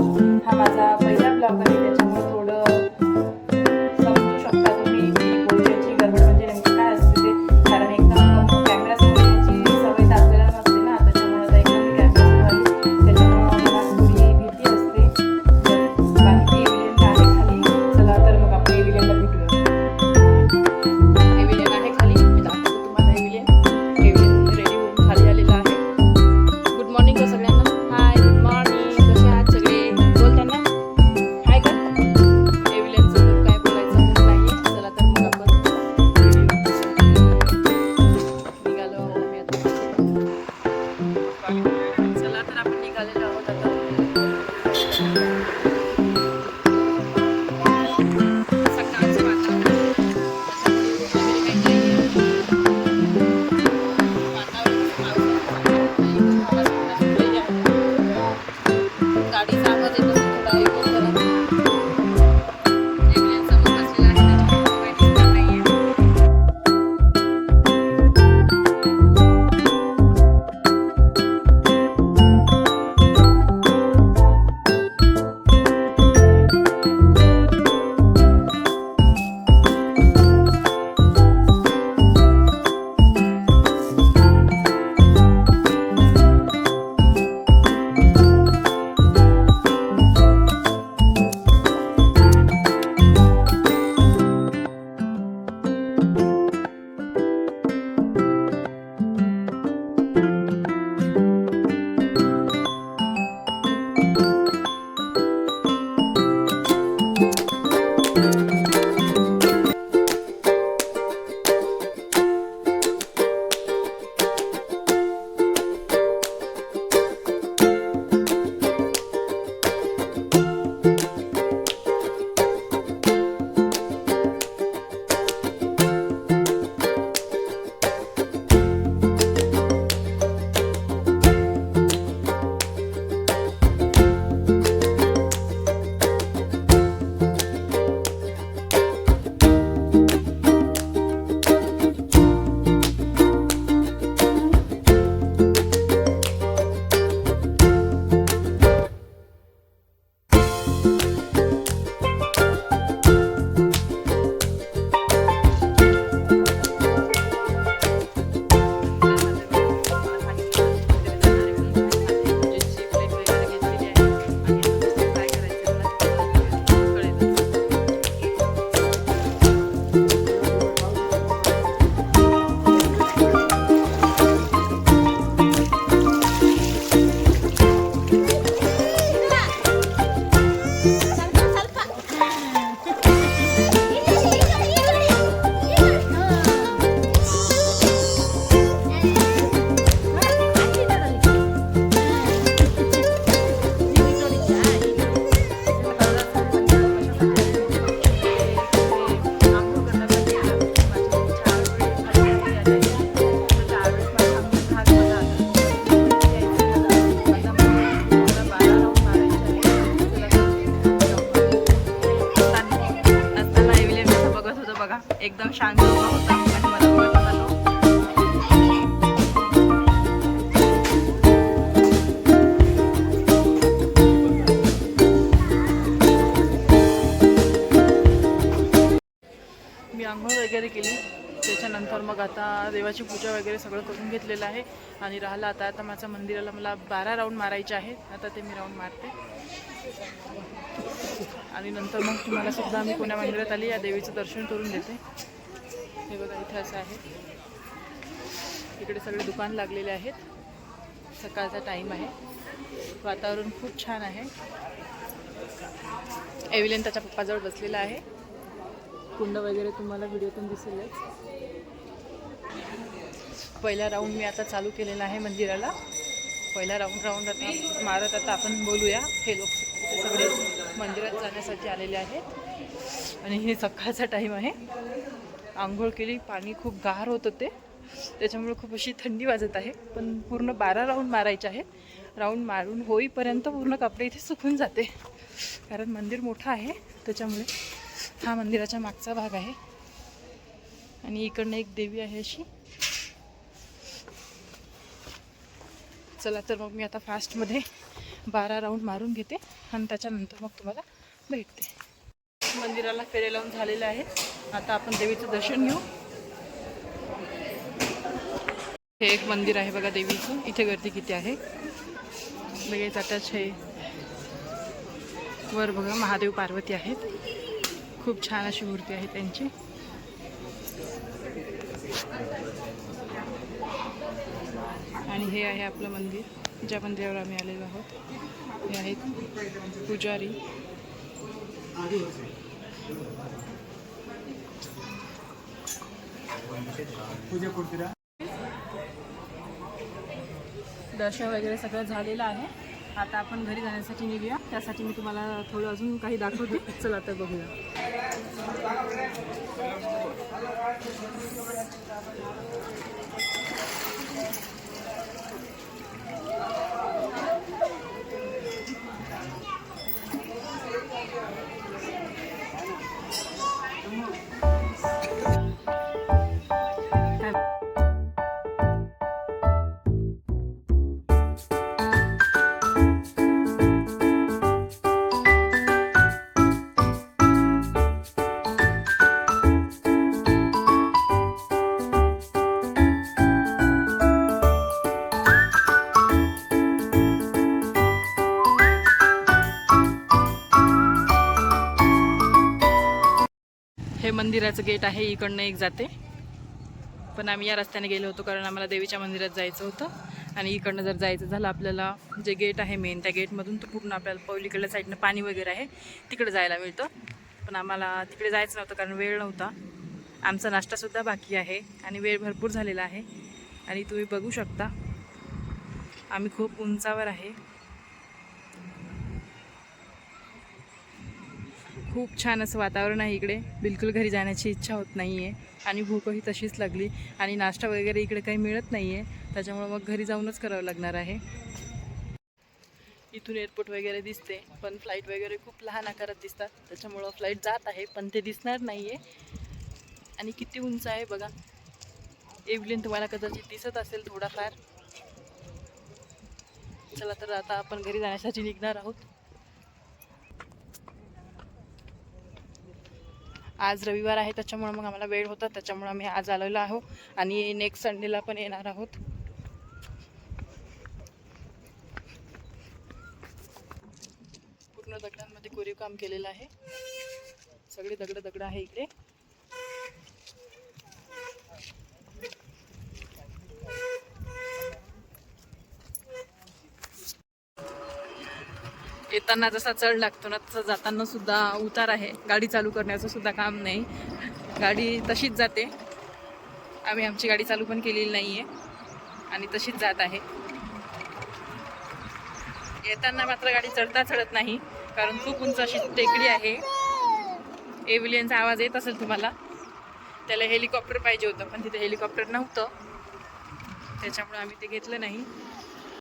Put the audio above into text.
हा माझा पहिला ब्लॉग आहे त्याच्यामुळे थोडं मग आता देवाची पूजा वगैरे सगळं करून घेतलेलं आहे. आणि राहिलं आता आता माझ्या मंदिराला मला बारा राऊंड मारायचे आहेत. आता ते मी राऊंड मारते. आणि नंतर मग तुम्हाला सुद्धा आम्ही कोण्या मंदिरात आली या देवीचं दर्शन करून देते. हे बघा इथे असं आहे. इकडे सगळे दुकान लागलेले आहेत. सकाळचा टाईम आहे. वातावरण खूप छान आहे. एव्हिलियन त्याच्या पप्पाजवळ बसलेला आहे. कुंड वगैरे तुम्हाला व्हिडिओतून दिसेलच. पहिला राऊंड मी आता चालू केलेला आहे मंदिराला. पहिला राऊंड राऊंड आता मारत आता आपण बोलूया. हे लोक सगळे मंदिरात जाण्यासाठी आलेले आहेत. आणि हे सकाळचा टाईम आहे. आंघोळ केली पाणी खूप गार होत होते. त्याच्यामुळे खूप अशी थंडी वाजत आहे. पण पूर्ण बारा राऊंड मारायचे आहे राऊंड मारून होईपर्यंत पूर्ण कपडे इथे सुकून जाते. कारण मंदिर मोठं आहे. त्याच्यामुळे हा मंदिराच्या मागचा भाग आहे. आणि इकडनं एक देवी आहे अशी. चला तर मग मी आता फास्टमध्ये बारा राऊंड मारून घेते आणि त्याच्यानंतर मग तुम्हाला भेटते. मंदिराला फेरे लावून झालेले आहे. आता आपण देवीचं दर्शन घेऊ. हे एक मंदिर आहे बघा देवीचं. इथे गर्दी किती आहे? लगेच आताच हे वर बघा महादेव पार्वती आहेत. खूप छान अशी मूर्ती आहे त्यांची आणि हे आहे आपलं मंदिर ज्या मंदिरावर आम्ही आलेलो आहोत. हे आहेत पुजारी. दर्शन वगैरे सगळं झालेलं आहे. आता आपण घरी जाण्यासाठी निघूया. त्यासाठी मी तुम्हाला थोडं अजून काही दाखवते. चला आता बघूया. हे मंदिराचं गेट आहे इकडनं एक जाते. पण आम्ही या रस्त्याने गेलो होतो कारण आम्हाला देवीच्या मंदिरात जायचं होतं. आणि इकडनं जर जायचं झालं आपल्याला जे गेट आहे मेन त्या गेटमधून तर पूर्ण आपल्याला पवलीकडल्या साईडनं पाणी वगैरे आहे तिकडे जायला मिळतं. पण आम्हाला तिकडे जायचं नव्हतं कारण वेळ नव्हता. आमचा नाश्तासुद्धा बाकी आहे आणि वेळ भरपूर झालेला आहे. आणि तुम्ही बघू शकता आम्ही खूप उंचावर आहे. खूप छान असं वातावरण आहे इकडे. बिलकुल घरी जाण्याची इच्छा होत नाही आहे आणि भूकही तशीच लागली. आणि नाश्ता वगैरे इकडे काही मिळत नाही आहे त्याच्यामुळं मग घरी जाऊनच करावं लागणार आहे. इथून एअरपोर्ट वगैरे दिसते. पण फ्लाईट वगैरे खूप लहान आकारात दिसतात. त्याच्यामुळं फ्लाईट जात आहे पण ते दिसणार नाही आहे आणि किती उंच आहे बघा. एव्हलिन तुम्हाला कदाचित दिसत असेल थोडाफार. चला तर आता आपण घरी जाण्यासाठी निघणार आहोत. आज रविवार आहे त्याच्यामुळं मग आम्हाला वेळ होता त्याच्यामुळं आम्ही आज आलेलो आहो आणि नेक्स्ट संडेला पण येणार आहोत. पूर्ण दगडांमध्ये कोरीव काम केलेलं आहे. सगळे दगड दगड आहे इकडे. येताना जसा चढ लागतो ना तसा जाताना सुद्धा उतार आहे. गाडी चालू करण्याचं सुद्धा काम नाही. गाडी तशीच जाते. आम्ही आमची गाडी चालू पण केलेली नाही आहे आणि तशीच जात आहे. येताना मात्र गाडी चढता चढत नाही कारण खूप उंच अशी टेकडी आहे. एव्हिलियनचा आवाज येत असेल तुम्हाला. त्याला हेलिकॉप्टर पाहिजे होतं पण तिथे हेलिकॉप्टर नव्हतं. त्याच्यामुळे आम्ही ते घेतलं नाही.